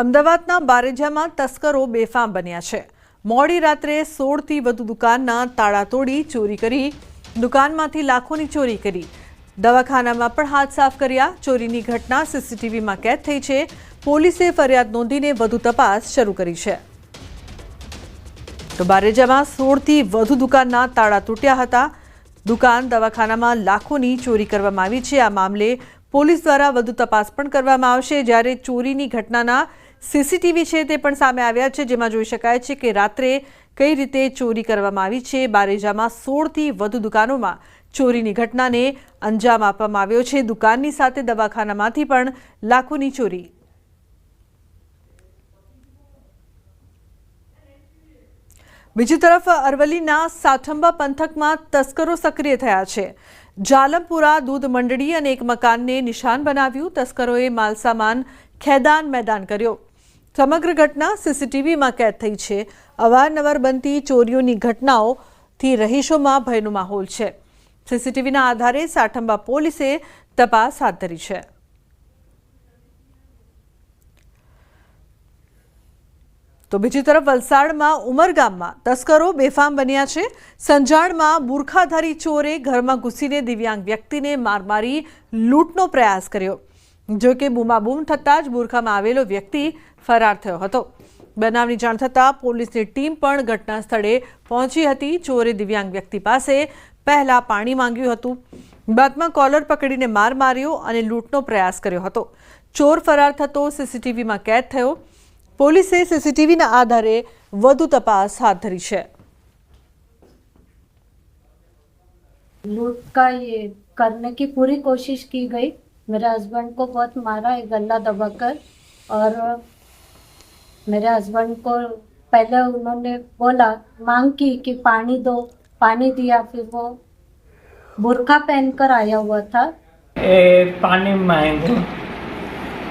અમદાવાદના બારેજામાં તસ્કરો બેફામ બન્યા છે. મોડી રાત્રે સોળથી વધુ દુકાનના તાળા તોડી ચોરી કરી, દુકાનમાંથી લાખોની ચોરી કરી. દવાખાનામાં પણ હાથ સાફ કર્યા. ચોરીની ઘટના સીસીટીવીમાં કેદ થઈ છે. પોલીસે ફરિયાદ નોંધીને વધુ તપાસ શરૂ કરી છે. તો બારેજામાં સોળથી વધુ દુકાનના તાળા તૂટ્યા હતા. દુકાન દવાખાનામાં લાખોની ચોરી કરવામાં આવી છે. આ મામલે પોલીસ દ્વારા વધુ તપાસ પણ કરવામાં આવશે. જ્યારે ચોરીની ઘટનાના સીસીટીવી છે તે પણ સામે આવ્યા છે, જેમાં જોઈ શકાય છે કે રાત્રે કઈ રીતે ચોરી કરવામાં આવી છે. બારેજામાં સોળથી વધુ દુકાનોમાં ચોરીની ઘટનાને અંજામ આપવામાં આવ્યો છે. દુકાનની સાથે દવાખાનામાંથી પણ લાખોની ચોરી. બીજી તરફ અરવલ્લીના સાઠંબા પંથકમાં તસ્કરો સક્રિય થયા છે. જાલમપુરા દૂધ મંડળી અને એક મકાનને નિશાન બનાવ્યું. તસ્કરોએ માલસામાન ખેદાન મેદાન કર્યો. સમગ્ર ઘટના સીસીટીવીમાં કેદ થઈ છે. અવારનવાર બનતી ચોરીઓની ઘટનાઓથી રહીશોમાં ભયનો માહોલ છે. સીસીટીવીના આધારે સાઠંબા પોલીસે તપાસ હાથ ધરી છે. તો બીજી તરફ વલસાડમાં ઉમરગામમાં તસ્કરો બેફામ બન્યા છે. સંજાણમાં બુરખાધારી ચોરે ઘરમાં ઘૂસીને દિવ્યાંગ વ્યક્તિને માર મારી લૂંટનો પ્રયાસ કર્યો. જો કે બૂમાબૂમ થતાં જ બુરખામાં આવેલો વ્યક્તિ ફરાર થયો હતો. બનાવની જાણ થતાં પોલીસની ટીમ પણ ઘટના સ્થળે પહોંચી હતી. ચોરે દિવ્યાંગ વ્યક્તિ પાસે પહેલાં પાણી માંગ્યું હતું. બાદમાં કોલર પકડીને માર માર્યો અને લૂંટનો પ્રયાસ કર્યો હતો. ચોર ફરાર થતો સીસીટીવીમાં કેદ થયો. પોલીસે સીસીટીવીના આધારે વધુ તપાસ હાથ ધરી છે. લૂંટ કા કરને પૂરી કોશિશ કી ગઈ? मेरे हस्बैंड को बहुत मारा एक गला दबाकर और मेरे हस्बैंड को पहले उन्होंने बोला मांग की कि पानी दो पानी दिया फिर वो बुरखा पहनकर आया हुआ था એ પાણી માંગ્યું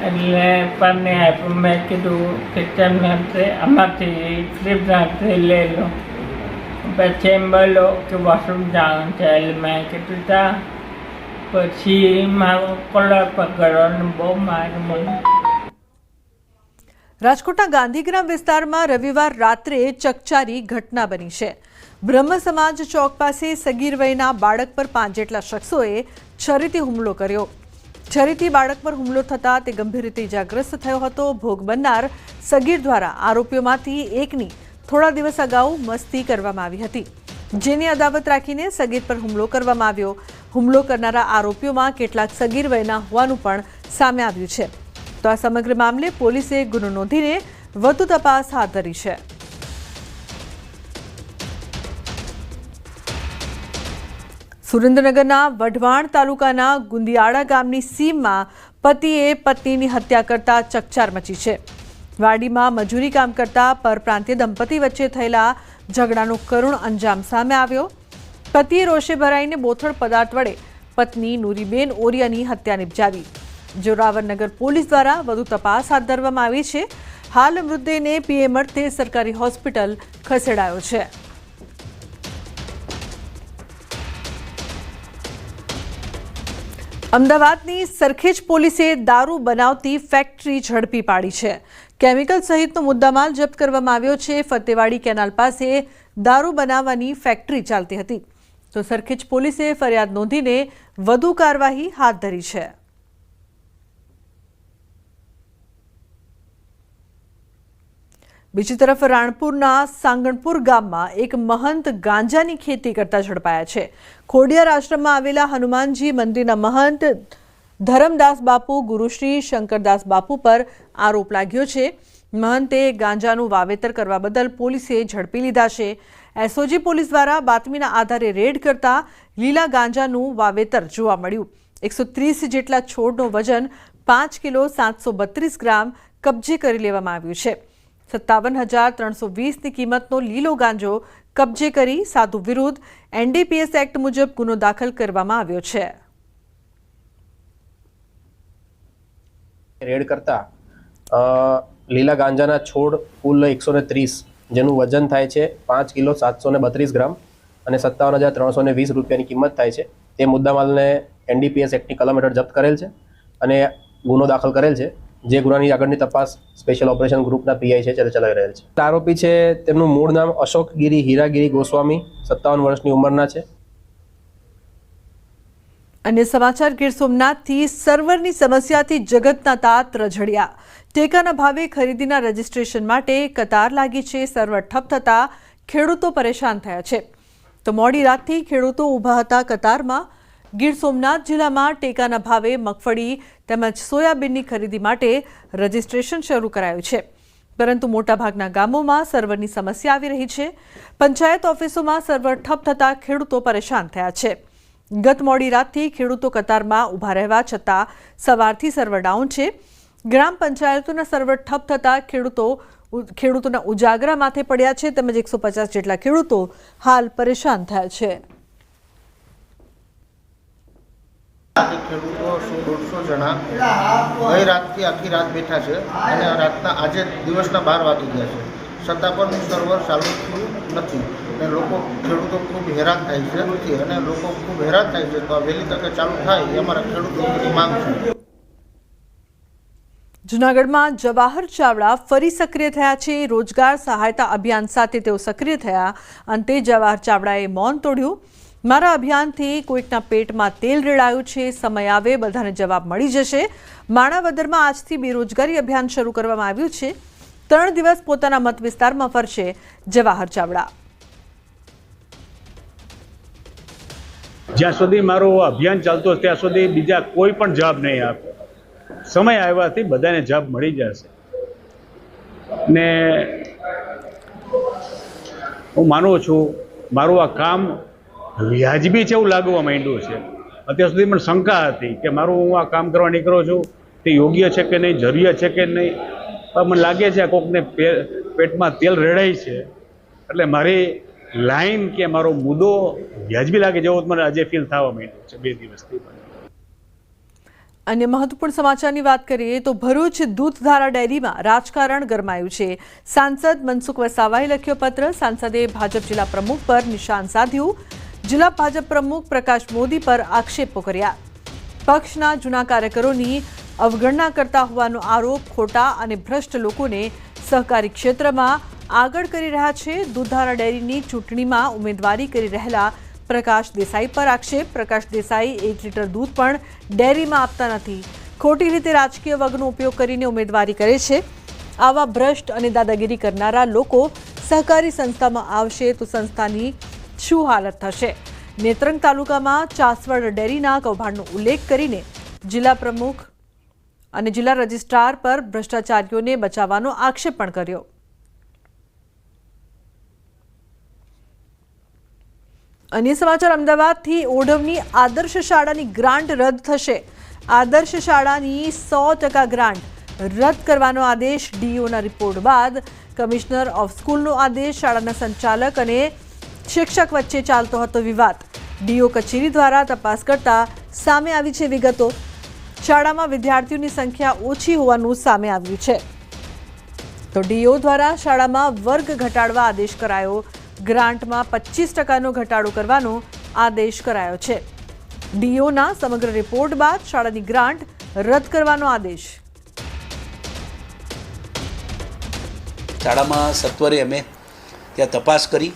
એટલે પાણી આપ્યું મેં કીધું કિચનમાંથી આમાંથી ફ્રીજમાંથી લઈ લો પછી એમ બોલો કે વોશરૂમ જવાનું છે એટલે મેં કીધું જા પછી મારો કોલર પકડવાનો બહુ માર મળ્યો રાજકોટના ગાંધીગ્રામ વિસ્તારમાં રવિવાર રાત્રે ચકચારી ઘટના બની છે. બ્રહ્મ સમાજ ચોક પાસે સગીર વયના બાળક પર પાંચ જેટલા શખ્સોએ છરીથી હુમલો કર્યો. છરીથી બાળક પર હુમલો થતાં તે ગંભીર રીતે ઇજાગ્રસ્ત થયો હતો. ભોગ બનનાર સગીર દ્વારા આરોપીઓમાંથી એકની થોડા દિવસ અગાઉ મસ્તી કરવામાં આવી હતી. જેની અદાવત રાખીને સગીર પર હુમલો કરવામાં આવ્યો. હુમલો કરનારા આરોપીઓમાં કેટલાક સગીર વયના હોવાનું પણ સામે આવ્યું છે. તો આ સમગ્ર મામલે પોલીસે ગુનો નોંધીને વધુ તપાસ હાથ ધરી છે. સુરેન્દ્રનગરના વઢવાણ તાલુકાના ગુંદિયાળા ગામની સીમમાં પતિએ પત્નીની હત્યા કરતા ચકચાર મચી છે. વાડીમાં મજૂરી કામ કરતા પરપ્રાંતીય દંપતી વચ્ચે થયેલા ઝઘડાનો કરુણ અંજામ સામે આવ્યો. પતિએ રોષે ભરાઈને બોથડ પદાર્થ વડે પત્ની નુરીબેન ઓરિયાની હત્યા નિપજાવી. જોરાવરનગર પોલીસ દ્વારા વધુ તપાસ હાથ ધરવામાં આવી છે. હાલ મૃતદેહને પીએમ અર્થે સરકારી હોસ્પિટલ ખસેડાયો છે. અમદાવાદની સરખેજ પોલીસે દારૂ બનાવતી ફેક્ટરી ઝડપી પાડી છે. કેમિકલ સહિતનો મુદ્દામાલ જપ્ત કરવામાં આવ્યો છે. ફતેવાડી કેનાલ પાસે દારૂ બનાવવાની ફેક્ટરી ચાલતી હતી. તો સરખેજ પોલીસે ફરિયાદ નોંધીને વધુ કાર્યવાહી હાથ ધરી છે. બીજી તરફ રાણપુરના સાંગણપુર ગામમાં એક મહંત ગાંજાની ખેતી કરતા ઝડપાયા છે. ખોડિયાર આશ્રમમાં આવેલા હનુમાનજી મંદિરના મહંત ધરમદાસ બાપુ, ગુરુશ્રી શંકરદાસ બાપુ પર આરોપ લાગ્યો છે મહંતે ગાંજાનું વાવેતર કરવા બદલ પોલીસે ઝડપી લીધા છે. એસઓજી પોલીસ દ્વારા બાતમીના આધારે રેડ કરતા લીલા ગાંજાનું વાવેતર જોવા મળ્યું. એકસો ત્રીસ જેટલા છોડનું વજન પાંચ કિલો સાતસો બત્રીસ ગ્રામ કબજે કરી લેવામાં આવ્યું છે. સત્તાવન હજાર ત્રણસો વીસની કિંમતનો લીલો ગાંજો કબજે કરી સાધુ વિરુદ્ધ એનડીપીએસ એક્ટ મુજબ ગુનો દાખલ કરવામાં આવ્યો છે. રેડ કરતા લીલા ગાંજાના છોડ કુલ એકસો ને ત્રીસ, જેનું વજન થાય છે પાંચ કિલો સાતસો ને બત્રીસ ગ્રામ અને સત્તાવન હજાર ત્રણસો ને વીસ રૂપિયાની કિંમત થાય છે. તે મુદ્દામાલને એનડીપીએસ એક્ટની કલમ હેઠળ જપ્ત કરેલ છે અને ગુનો દાખલ કરેલ છે. જે ગુનાની આગળની તપાસ સ્પેશિયલ ઓપરેશન ગ્રુપના પીઆઈ છે ત્યારે ચલાવી રહેલ છે. આરોપી છે, તેમનું મૂળ નામ અશોક ગિરી હીરાગીરી ગોસ્વામી, સત્તાવન વર્ષની ઉંમરના છે. અન્ય સમાચાર, ગીર સોમનાથથી સર્વરની સમસ્યાથી જગતના તાત રઝળ્યા ટેકાના ભાવે ખરીદીના રજીસ્ટ્રેશન માટે કતાર લાગી છે. સર્વર ઠપ થતાં ખેડૂતો પરેશાન થયા છે. તો મોડી રાતથી ખેડૂતો ઊભા હતા કતારમાં. ગીર સોમનાથ જિલ્લામાં ટેકાના ભાવે મગફળી તેમજ સોયાબીનની ખરીદી માટે રજીસ્ટ્રેશન શરૂ કરાયું છે. પરંતુ મોટાભાગના ગામોમાં સર્વરની સમસ્યા આવી રહી છે. પંચાયત ઓફિસોમાં સર્વર ઠપ થતાં ખેડૂતો પરેશાન થયા છે. ગત મોડી રાતથી ખેડૂતો કતારમાં ઊભા રહેવા છતાં સવારથી સર્વર ડાઉન છે. ગ્રામ પંચાયતોના સર્વર ઠપ થતાં ખેડૂતો ખેડૂતોના ઉજાગરા માથે પડ્યા છે. તેમજ એકસો જેટલા ખેડૂતો હાલ પરેશાન થયા છે. ખેડૂતો દોઢસો જણા ગઈ રાતથી આખી રાત બેઠા છે અને રાતના આજે દિવસના બાર વાગી ગયા છે. છતાં પણ સર્વર ચાલુ નથી. અને લોકો ખેડૂતો ખૂબ હેરાન થાય છે. અને લોકો ખૂબ હેરાન થાય છે. તો આ વહેલી તકે ચાલુ થાય એ અમારા ખેડૂતોની માંગ છે. જૂનાગઢમાં જવાહર ચાવડા ફરી સક્રિય થયા છે. રોજગાર સહાયતા અભિયાન સાથે તેઓ સક્રિય થયા. અંતે જવાહર ચાવડાએ મૌન તોડ્યું. મારા અભિયાનથી કોઈકના પેટમાં તેલ રેડાયું છે. સમય આવે, બધાને જવાબ મળી જશે. માણાવદરમાં આજથી બેરોજગારી અભિયાન શરૂ કરવામાં આવ્યું છે. ત્રણ દિવસ પોતાના મત વિસ્તારમાં ફરશે જવાહર ચાવડા. જ્યાં સુધી મારું અભિયાન ચાલતું ત્યાં સુધી બીજા કોઈ પણ જવાબ નહીં આપે. સમય આવ્યાથી બધાને જવાબ મળી જશે. ને હું માનું છું, મારું આ કામ વ્યાજબી છે એવું લાગવા માંડ્યું છે. અત્યાર સુધી પણ શંકા હતી કે મારું હું આ કામ કરવા નીકળો છું, તે યોગ્ય છે કે નહીં જરૂરિયાત છે કે નહીં? પણ મને લાગે છે કોકને પેટમાં તેલ રેડાય છે. એટલે મારી લાઈન કે મારો મુદ્દો વ્યાજબી લાગે જેવો મને આજે ફીલ થવા માંડ્યો છે બે દિવસથી અન્ય મહત્વપૂર્ણ સમાચારની વાત કરીએ તો ભરૂચ દૂધધારા ડેરીમાં રાજકારણ ગરમાયું છે. સાંસદ મનસુખ વસાવાએ લખ્યો પત્ર, સાંસદે ભાજપ જિલ્લા પ્રમુખ પર નિશાન સાધ્યું. જિલ્લા ભાજપ પ્રમુખ પ્રકાશ મોદી પર આક્ષેપો કર્યા પક્ષના જૂના કાર્યકરોની અવગણના કરતા હોવાનો આરોપ ખોટા અને ભ્રષ્ટ લોકોને સહકારી ક્ષેત્રમાં આગળ કરી રહ્યા છે. દૂધારા ડેરીની ચૂંટણીમાં ઉમેદવારી કરી રહેલા પ્રકાશ દેસાઈ પર આક્ષેપ. પ્રકાશ દેસાઈ એક લીટર દૂધ પણ ડેરીમાં આપતા નથી. ખોટી રીતે રાજકીય વગનો ઉપયોગ કરીને ઉમેદવારી કરે છે. આવા ભ્રષ્ટ અને દાદાગીરી કરનારા લોકો સહકારી સંસ્થામાં આવશે તો સંસ્થાની શું હાલત થશે? નેત્રંગ તાલુકામાં ચાસવડ ડેરીના કૌભાંડનો ઉલ્લેખ કરીને જિલ્લા પ્રમુખ અને જિલ્લા રજિસ્ટ્રાર પર ભ્રષ્ટાચારીઓને બચાવવાનો આક્ષેપ પણ કર્યો. અન્ય સમાચાર અમદાવાદથી ઓઢવની આદર્શ શાળાની ગ્રાન્ટ રદ થશે. આદર્શ શાળાની સો ટકા ગ્રાન્ટ રદ કરવાનો આદેશ ડીઓના રિપોર્ટ બાદ કમિશનર ઓફ સ્કૂલનો આદેશ શાળાના સંચાલક અને શિક્ષક વચ્ચે ચાલતો હતો વિવાદ. ડીઓ કચેરી દ્વારા તપાસ કરતા સામે આવી છે વિગતો. શાળામાં વિદ્યાર્થીઓની સંખ્યા ઓછી હોવાનું સામે આવ્યું છે. તો ડીઓ દ્વારા શાળામાં વર્ગ ઘટાડવા આદેશ કરાયો ગ્રાન્ટમાં પચીસ ટકાનો ઘટાડો કરવાનો આદેશ કરાયો છે. ડીઓના સમગ્ર રિપોર્ટ બાદ શાળાની ગ્રાન્ટ રદ કરવાનો આદેશ. શાળામાં સત્વરે અમે ત્યાં તપાસ કરી,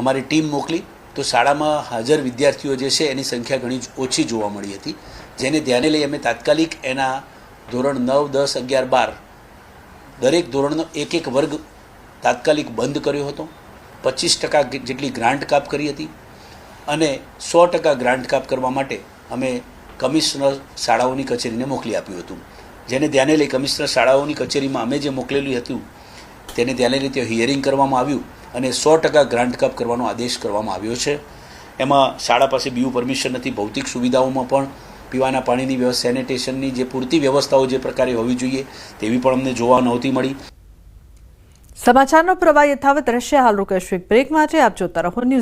અમારી ટીમ મોકલી, તો શાળામાં હાજર વિદ્યાર્થીઓ જે છે એની સંખ્યા ઘણી ઓછી જોવા મળી હતી, જેને ધ્યાને લઈ અમે તાત્કાલિક એના ધોરણ નવ, દસ, અગિયાર, બાર દરેક ધોરણનો એક એક વર્ગ તાત્કાલિક બંધ કર્યો હતો. પચીસ ટકા જેટલી ગ્રાન્ટ કાપ કરી હતી અને સો ટકા ગ્રાન્ટ કાપ કરવા માટે અમે કમિશનર શાળાઓની કચેરીને મોકલી આપ્યું હતું. જેને ધ્યાને લઈ કમિશનર શાળાઓની કચેરીમાં અમે જે મોકલેલું હતું, તેને ધ્યાને લઈ ત્યાં હિયરિંગ કરવામાં આવ્યું અને સો ટકા ગ્રાન્ટ કાપ કરવાનો આદેશ કરવામાં આવ્યો છે. એમાં શાળા પાસે બીયુ પરમિશન નથી, ભૌતિક સુવિધાઓમાં પણ પીવાના પાણીની વ્યવસ્થા, સેનિટેશનની જે પૂરતી વ્યવસ્થાઓ જે પ્રકારે હોવી જોઈએ તેવી પણ અમને જોવા નહોતી મળી. સમાચારનો પ્રવાહ યથાવત રહેશે. હાલ રોકેશ બ્રેક માટે. આપ જોતા રહો ન્યૂઝ